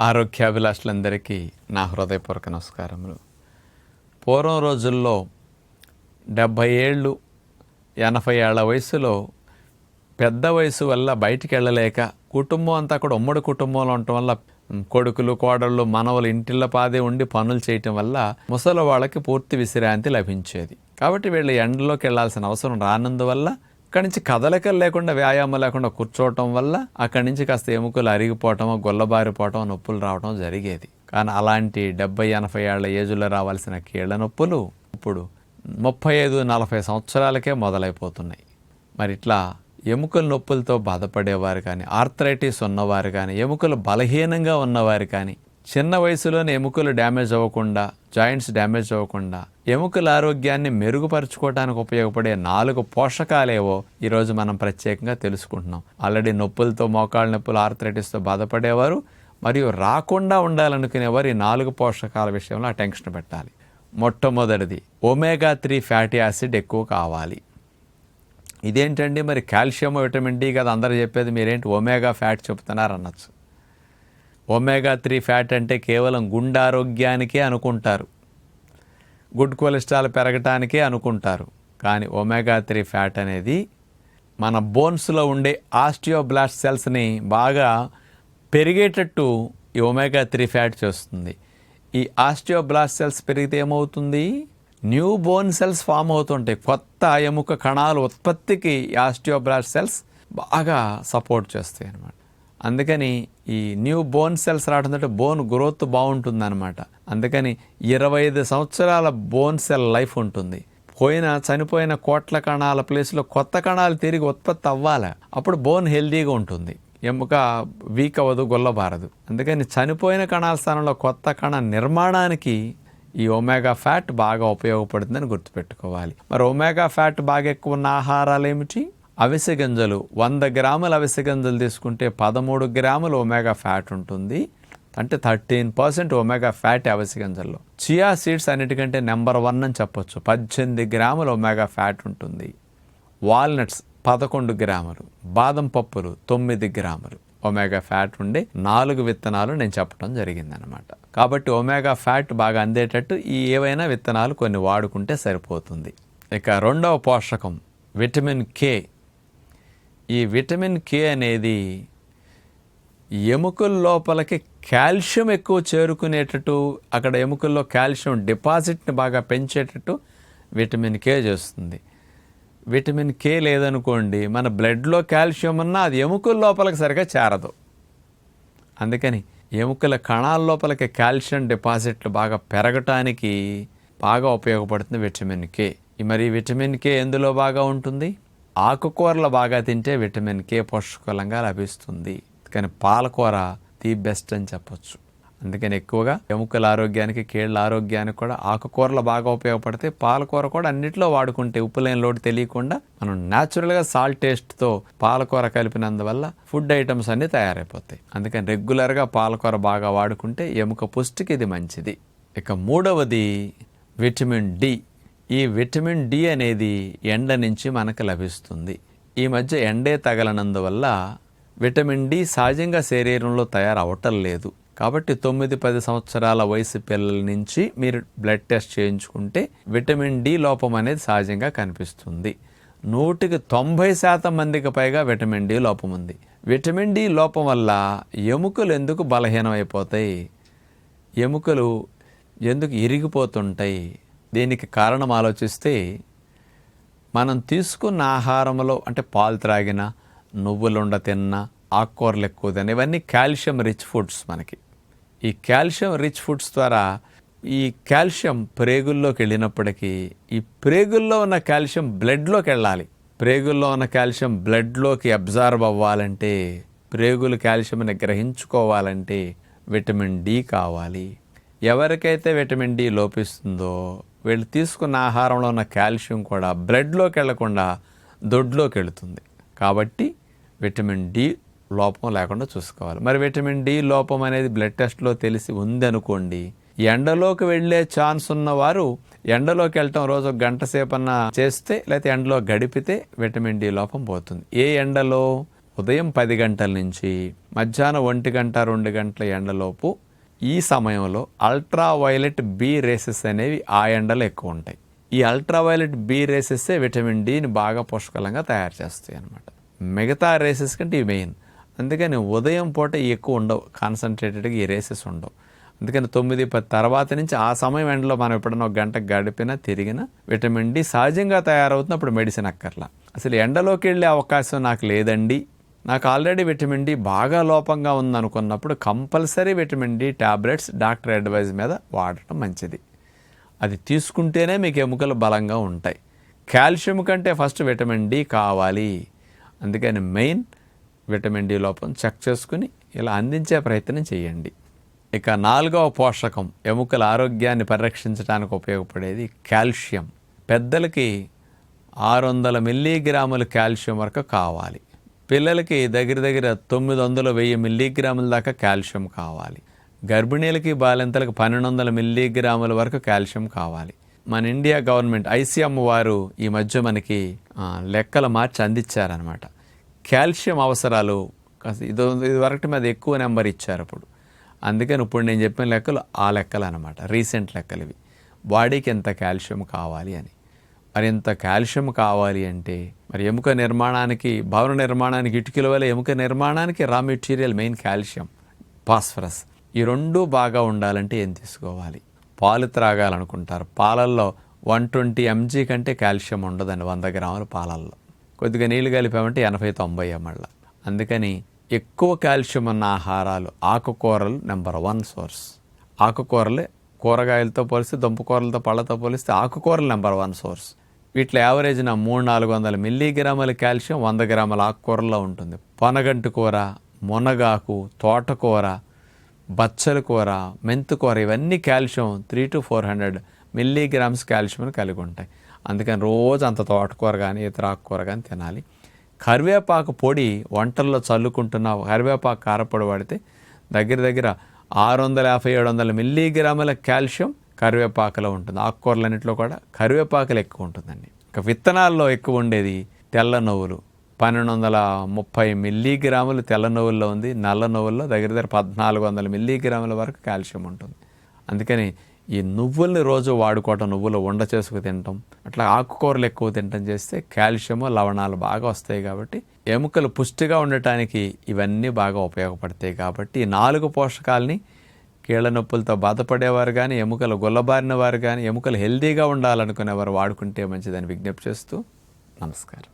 ఆరోగ్యాభిలాషులందరికీ నా హృదయపూర్వక నమస్కారములు. పూర్వం రోజుల్లో డెబ్భై ఏళ్ళు ఎనభై ఏళ్ళ వయసులో పెద్ద వయసు వల్ల బయటికి వెళ్ళలేక కుటుంబం అంతా కూడా ఉమ్మడి కుటుంబంలో ఉండటం వల్ల కొడుకులు కోడళ్ళు మనవలు ఇంటిళ్ళ పాదే ఉండి పనులు చేయటం వల్ల ముసలి వాళ్ళకి పూర్తి విశ్రాంతి లభించేది. కాబట్టి వీళ్ళు ఎండలోకి వెళ్ళాల్సిన అవసరం రానందువల్ల అక్కడి నుంచి కదలికలు లేకుండా వ్యాయామం లేకుండా కూర్చోవటం వల్ల అక్కడి నుంచి కాస్త ఎముకలు అరిగిపోవటం గొల్లబారిపోవటం నొప్పులు రావటం జరిగేది. కానీ అలాంటి డెబ్బై ఎనభై ఏళ్ళ ఏజ్లో రావాల్సిన కీళ్ళ నొప్పులు ఇప్పుడు ముప్పై ఐదు నలభై సంవత్సరాలకే మొదలైపోతున్నాయి. మరి ఇట్లా ఎముకల నొప్పులతో బాధపడేవారు కానీ ఆర్థరైటిస్ ఉన్నవారు కానీ ఎముకలు బలహీనంగా ఉన్నవారు కానీ చిన్న వయసులోనే ఎముకలు డ్యామేజ్ అవ్వకుండా జాయింట్స్ డ్యామేజ్ అవ్వకుండా ఎముకల ఆరోగ్యాన్ని మెరుగుపరచుకోవడానికి ఉపయోగపడే నాలుగు పోషకాలేవో ఈరోజు మనం ప్రత్యేకంగా తెలుసుకుంటున్నాం. ఆల్రెడీ నొప్పులతో మోకాళ్ళ నొప్పులు ఆర్థరైటిస్తో బాధపడేవారు మరియు రాకుండా ఉండాలనుకునేవారు ఈ నాలుగు పోషకాల విషయంలో ఆ టెన్షన్ పెట్టాలి. మొట్టమొదటిది ఒమేగా త్రీ ఫ్యాటీ యాసిడ్ ఎక్కువ కావాలి. ఇదేంటండి మరి కాల్షియం విటమిన్ డి కదా అందరూ చెప్పేది మీరేంటి ఒమేగా ఫ్యాట్ చెప్తున్నారు అనొచ్చు ఒమేగా త్రీ ఫ్యాట్ అంటే కేవలం గుండె ఆరోగ్యానికే అనుకుంటారు. గుడ్ కొలెస్ట్రాల్ పెరగటానికే అనుకుంటారు. కానీ ఒమేగా త్రీ ఫ్యాట్ అనేది మన బోన్స్లో ఉండే ఆస్టియోబ్లాస్ట్ సెల్స్ని బాగా పెరిగేటట్టు ఈ ఒమేగా త్రీ ఫ్యాట్ చేస్తుంది. ఈ ఆస్టియోబ్లాస్ట్ సెల్స్ పెరిగితే ఏమవుతుంది? న్యూ బోన్ సెల్స్ ఫామ్ అవుతుంటాయి. కొత్త ఎముక కణాలు ఉత్పత్తికి ఆస్టియోబ్లాస్ట్ సెల్స్ బాగా సపోర్ట్ చేస్తాయి అన్నమాట. అందుకని ఈ న్యూ బోన్ సెల్స్ రావడంతో బోన్ గ్రోత్ బాగుంటుంది అనమాట అందుకని ఇరవై ఐదు సంవత్సరాల బోన్ సెల్ లైఫ్ ఉంటుంది. పోయిన చనిపోయిన కోట్ల కణాల ప్లేస్లో కొత్త కణాలు తిరిగి ఉత్పత్తి అవ్వాలి? అప్పుడు బోన్ హెల్దీగా ఉంటుంది. ఎముక వీక్ అవ్వదు గొల్లబారదు. అందుకని చనిపోయిన కణాల స్థానంలో కొత్త కణ నిర్మాణానికి ఈ ఒమేగా ఫ్యాట్ బాగా ఉపయోగపడుతుందని గుర్తుపెట్టుకోవాలి. మరి ఒమేగా ఫ్యాట్ బాగా ఎక్కువ ఉన్న ఆహారాలు ఏమిటి? అవిసె గింజలు వంద గ్రాముల అవిసె గింజలు తీసుకుంటే పదమూడు గ్రాముల ఒమేగా ఫ్యాట్ ఉంటుంది. అంటే థర్టీన్ పర్సెంట్ ఒమేగా ఫ్యాట్ అవిసె గింజల్లో. చియా సీడ్స్ అన్నిటికంటే నెంబర్ వన్ అని చెప్పొచ్చు. పద్దెనిమిది గ్రాముల ఒమేగా ఫ్యాట్ ఉంటుంది. వాల్నట్స్ పదకొండు గ్రాములు. బాదం పప్పులు తొమ్మిది గ్రాములు. ఒమేగా ఫ్యాట్ ఉండే నాలుగు విత్తనాలు నేను చెప్పడం జరిగిందనమాట కాబట్టి ఒమేగా ఫ్యాట్ బాగా అందేటట్టు ఈ ఏవైనా విత్తనాలు కొన్ని వాడుకుంటే సరిపోతుంది. ఇక రెండవ పోషకం విటమిన్ కే. ఈ విటమిన్ కే అనేది ఎముకల లోపలికి కాల్షియం ఎక్కువ చేరుకునేటట్టు అక్కడ ఎముకల్లో కాల్షియం డిపాజిట్ని బాగా పెంచేటట్టు విటమిన్ కే చేస్తుంది. విటమిన్ కే లేదనుకోండి మన బ్లడ్లో కాల్షియం ఉన్నా అది ఎముకల లోపలికి సరిగా చేరదు. అందుకని ఎముకల కణాల లోపలికి కాల్షియం డిపాజిట్లు బాగా పెరగటానికి బాగా ఉపయోగపడుతుంది విటమిన్ కే. ఈ మరి విటమిన్ కే ఎందులో బాగా ఉంటుంది? ఆకుకూరలు బాగా తింటే విటమిన్ కే పోషకలంగా లభిస్తుంది. కానీ పాలకూర ది బెస్ట్ అని చెప్పొచ్చు. అందుకని ఎక్కువగా ఎముకల ఆరోగ్యానికి కీళ్ళ ఆరోగ్యానికి కూడా ఆకుకూరలు బాగా ఉపయోగపడితే పాలకూర కూడా అన్నిట్లో వాడుకుంటే ఉప్పు లేని లోటు తెలియకుండా మనం న్యాచురల్గా సాల్ట్ టేస్ట్తో పాలకూర కలిపినందువల్ల ఫుడ్ ఐటమ్స్ అన్నీ తయారైపోతాయి. అందుకని రెగ్యులర్గా పాలకూర బాగా వాడుకుంటే ఎముక పుష్టికి ఇది మంచిది. ఇక మూడవది విటమిన్ డి. ఈ విటమిన్ డి అనేది ఎండ నుంచి మనకు లభిస్తుంది. ఈ మధ్య ఎండే తగలనందువల్ల విటమిన్ డి సహజంగా శరీరంలో తయారవటం లేదు. కాబట్టి తొమ్మిది పది సంవత్సరాల వయసు పిల్లల నుంచి మీరు బ్లడ్ టెస్ట్ చేయించుకుంటే విటమిన్ డి లోపం అనేది సహజంగా కనిపిస్తుంది. నూటికి తొంభై శాతం మందికి పైగా విటమిన్ డి లోపం ఉంది. విటమిన్ డి లోపం వల్ల ఎముకలు ఎందుకు బలహీనమైపోతాయి? ఎముకలు ఎందుకు ఇరిగిపోతుంటాయి? దీనికి కారణం ఆలోచిస్తే మనం తీసుకున్న ఆహారంలో అంటే పాలు త్రాగిన నువ్వులుండ తిన్న ఆకుకూరలు ఎక్కువ తిన్న ఇవన్నీ కాల్షియం రిచ్ ఫుడ్స్ మనకి. ఈ కాల్షియం రిచ్ ఫుడ్స్ ద్వారా ఈ కాల్షియం ప్రేగుల్లోకి వెళ్ళినప్పటికీ ఈ ప్రేగుల్లో ఉన్న కాల్షియం బ్లడ్లోకి వెళ్ళాలి. ప్రేగుల్లో ఉన్న కాల్షియం బ్లడ్లోకి అబ్జార్బ్ అవ్వాలంటే ప్రేగులు కాల్షియంని గ్రహించుకోవాలంటే విటమిన్ డి కావాలి. ఎవరికైతే విటమిన్ డి లోపిస్తుందో వీళ్ళు తీసుకున్న ఆహారంలో ఉన్న కాల్షియం కూడా బ్లడ్లోకి వెళ్ళకుండా దొడ్లోకి వెళుతుంది. కాబట్టి విటమిన్ డి లోపం లేకుండా చూసుకోవాలి. మరి విటమిన్ డి లోపం అనేది బ్లడ్ టెస్ట్లో తెలిసి ఉందనుకోండి ఎండలోకి వెళ్ళే ఛాన్స్ ఉన్నవారు ఎండలోకి వెళ్ళటం రోజు గంట సేపన్నా చేస్తే లేకపోతే ఎండలో గడిపితే విటమిన్ డి లోపం పోతుంది. ఏ ఎండలో? ఉదయం పది గంటల నుంచి మధ్యాహ్నం ఒంటి గంట రెండు గంటల ఎండలోపు ఈ సమయంలో అల్ట్రావైలెట్ బి రేసెస్ అనేవి ఆ ఎండలో ఎక్కువ ఉంటాయి. ఈ అల్ట్రా వైలెట్ బి రేసెస్సే విటమిన్ డిని బాగా పుష్కలంగా తయారు చేస్తాయి అన్నమాట. మిగతా రేసెస్ కంటే ఇవి మెయిన్. అందుకని ఉదయం పూట ఎక్కువ ఉండవు. కాన్సన్ట్రేటెడ్గా ఈ రేసెస్ ఉండవు. అందుకని తొమ్మిది పది తర్వాత నుంచి ఆ సమయం ఎండలో మనం ఎప్పుడైనా ఒక గంట గడిపినా తిరిగినా విటమిన్ డి సహజంగా తయారవుతుంది అప్పుడు మెడిసిన్ అక్కర్లా. అసలు ఎండలోకి వెళ్ళే అవకాశం నాకు లేదండి. నాకు ఆల్రెడీ విటమిన్ డి బాగా లోపంగా ఉందనుకున్నప్పుడు compulsory vitamin D tablets doctor advice మీద వాడటం మంచిది. అది తీసుకుంటేనే మీకు ఎముకలు బలంగా ఉంటాయి. కాల్షియం కంటే ఫస్ట్ విటమిన్ డి కావాలి. అందుకని మెయిన్ విటమిన్ డి లోపం చెక్ చేసుకుని ఇలా అందించే ప్రయత్నం చేయండి. ఇక నాలుగవ పోషకం ఎముకల ఆరోగ్యాన్ని పరిరక్షించడానికి ఉపయోగపడేది కాల్షియం. పెద్దలకి ఆరు వందల మిల్లీగ్రాముల కాల్షియం వరకు కావాలి. పిల్లలకి దగ్గర దగ్గర తొమ్మిది వందల వెయ్యి మిల్లీగ్రాముల దాకా కాల్షియం కావాలి. గర్భిణీలకి బాలింతలకు పన్నెండు వందల మిల్లీగ్రాముల వరకు కాల్షియం కావాలి. మన ఇండియా గవర్నమెంట్ ఐసీఎం వారు ఈ మధ్య మనకి లెక్కలు మార్చి అందించారనమాట కాల్షియం అవసరాలు ఇది ఇదివరకటి మీద ఎక్కువ నెంబర్ ఇచ్చారు అప్పుడు. అందుకని ఇప్పుడు నేను చెప్పిన లెక్కలు ఆ లెక్కలు అనమాట రీసెంట్ లెక్కలు ఇవి. బాడీకి ఎంత కాల్షియం కావాలి అని. మరింత కాల్షియం కావాలి అంటే మరి ఎముక నిర్మాణానికి భవన నిర్మాణానికి ఇటుకల వల్ల ఎముక నిర్మాణానికి raw material main calcium phosphorus. ఈ రెండు బాగా ఉండాలంటే ఏం తీసుకోవాలి? పాలు త్రాగాలనుకుంటారు. పాలల్లో వన్ ట్వంటీ ఎంజీ కంటే కాల్షియం ఉండదండి వంద గ్రాముల పాలల్లో. కొద్దిగా నీళ్ళు కలిపామంటే ఎనభై తొంభై మళ్ళ అందుకని ఎక్కువ కాల్షియం ఉన్న ఆహారాలు ఆకుకూరలు నెంబర్ వన్ సోర్స్. ఆకుకూరలే కూరగాయలతో పోలిస్తే దుంపకూరలతో పళ్ళతో పోలిస్తే ఆకుకూరలు నెంబర్ వన్ సోర్స్. వీటిలో యావరేజ్న మూడు నాలుగు వందల మిల్లీగ్రాముల కాల్షియం వంద గ్రాముల ఆకుకూరలో ఉంటుంది. పొనగంటి కూర మునగాకు తోటకూర బచ్చల కూర మెంతుకూర ఇవన్నీ calcium three to four hundred milligrams calcium కలిగి ఉంటాయి. అందుకని రోజు అంత తోటకూర కానీ ఇతర ఆకుకూర కానీ తినాలి. కరివేపాకు పొడి వంటల్లో చల్లుకుంటున్న కరివేపాకు కారపొడి వాడితే దగ్గర దగ్గర ఆరు వందల యాభై ఏడు వందల మిల్లీగ్రాముల కాల్షియం కరివేపాకులో ఉంటుంది. ఆకుకూరలన్నింటిలో కూడా కరివేపాకులు ఎక్కువ ఉంటుందండి. ఇక విత్తనాల్లో ఎక్కువ ఉండేది తెల్ల నువ్వులు. పన్నెండు వందల ముప్పై మిల్లీగ్రాములు తెల్ల నువ్వుల్లో ఉంది. నల్ల నువ్వుల్లో దగ్గర దగ్గర పద్నాలుగు వందల మిల్లీగ్రాముల వరకు కాల్షియం ఉంటుంది. అందుకని ఈ నువ్వుల్ని రోజు వాడుకోవటం నువ్వులు వండ చేసుకు తినటం అట్లా ఆకుకూరలు ఎక్కువ తినటం చేస్తే కాల్షియము లవణాలు బాగా వస్తాయి కాబట్టి ఎముకలు పుష్టిగా ఉండటానికి ఇవన్నీ బాగా ఉపయోగపడతాయి కాబట్టి ఈ నాలుగు పోషకాలని కీళ్ళ నొప్పులతో బాధపడేవారు కానీ ఎముకలు గుల్లబారిన వారు కానీ ఎముకలు హెల్దీగా ఉండాలనుకునేవారు వాడుకుంటే మంచిదని విజ్ఞప్తి చేస్తూ నమస్కారం.